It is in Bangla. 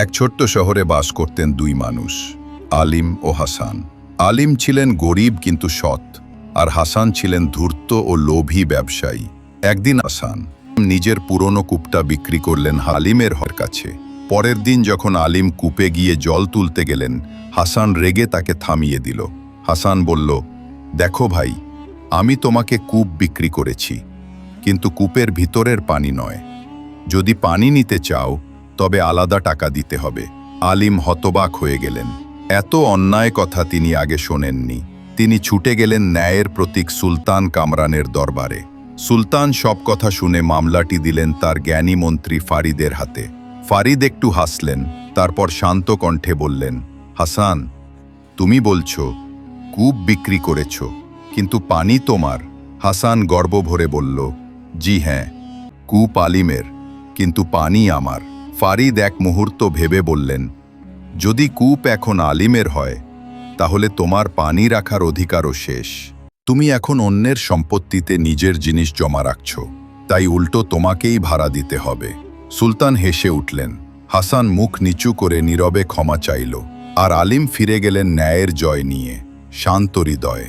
এক ছোট্ট শহরে বাস করতেন দুই মানুষ, আলিম ও হাসান। আলিম ছিলেন গরিব কিন্তু সৎ, আর হাসান ছিলেন ধূর্ত ও লোভী ব্যবসায়ী। একদিন হাসান নিজের পুরনো কূপটা বিক্রি করলেন হালিমের হর কাছে। পরের দিন যখন আলিম কূপে গিয়ে জল তুলতে গেলেন, হাসান রেগে তাকে থামিয়ে দিল। হাসান বলল, দেখো ভাই, আমি তোমাকে কূপ বিক্রি করেছি, কিন্তু কূপের ভিতরের পানি নয়। যদি পানি নিতে চাও তবে আলাদা টাকা দিতে হবে। আলিম হতবাক হয়ে গেলেন। এত অন্যায় কথা তিনি আগে শোনেননি। তিনি ছুটে গেলেন ন্যায়ের প্রতীক সুলতান কামরানের দরবারে। সুলতান সব কথা শুনে মামলাটি দিলেন তার জ্ঞানী মন্ত্রী ফারিদের হাতে। ফারিদ একটু হাসলেন, তারপর শান্ত কণ্ঠে বললেন, হাসান, তুমি বলছ, কূপ বিক্রি করেছ, কিন্তু পানি তোমার। হাসান গর্ব ভরে বলল, জি হ্যাঁ কূপ আলিমের, কিন্তু পানি আমার। ফারিদ এক মুহূর্ত ভেবে বললেন, যদি কূপ এখন আলিমের হয়, তাহলে তোমার পানি রাখার অধিকারও শেষ। তুমি এখন অন্যের সম্পত্তিতে নিজের জিনিস জমা রাখছ। তাই উল্টো তোমাকেই ভাড়া দিতে হবে। সুলতান হেসে উঠলেন। হাসান মুখ নিচু করে নীরবে ক্ষমা চাইল। আর আলিম ফিরে গেলেন ন্যায়ের জয় নিয়ে শান্ত হৃদয়ে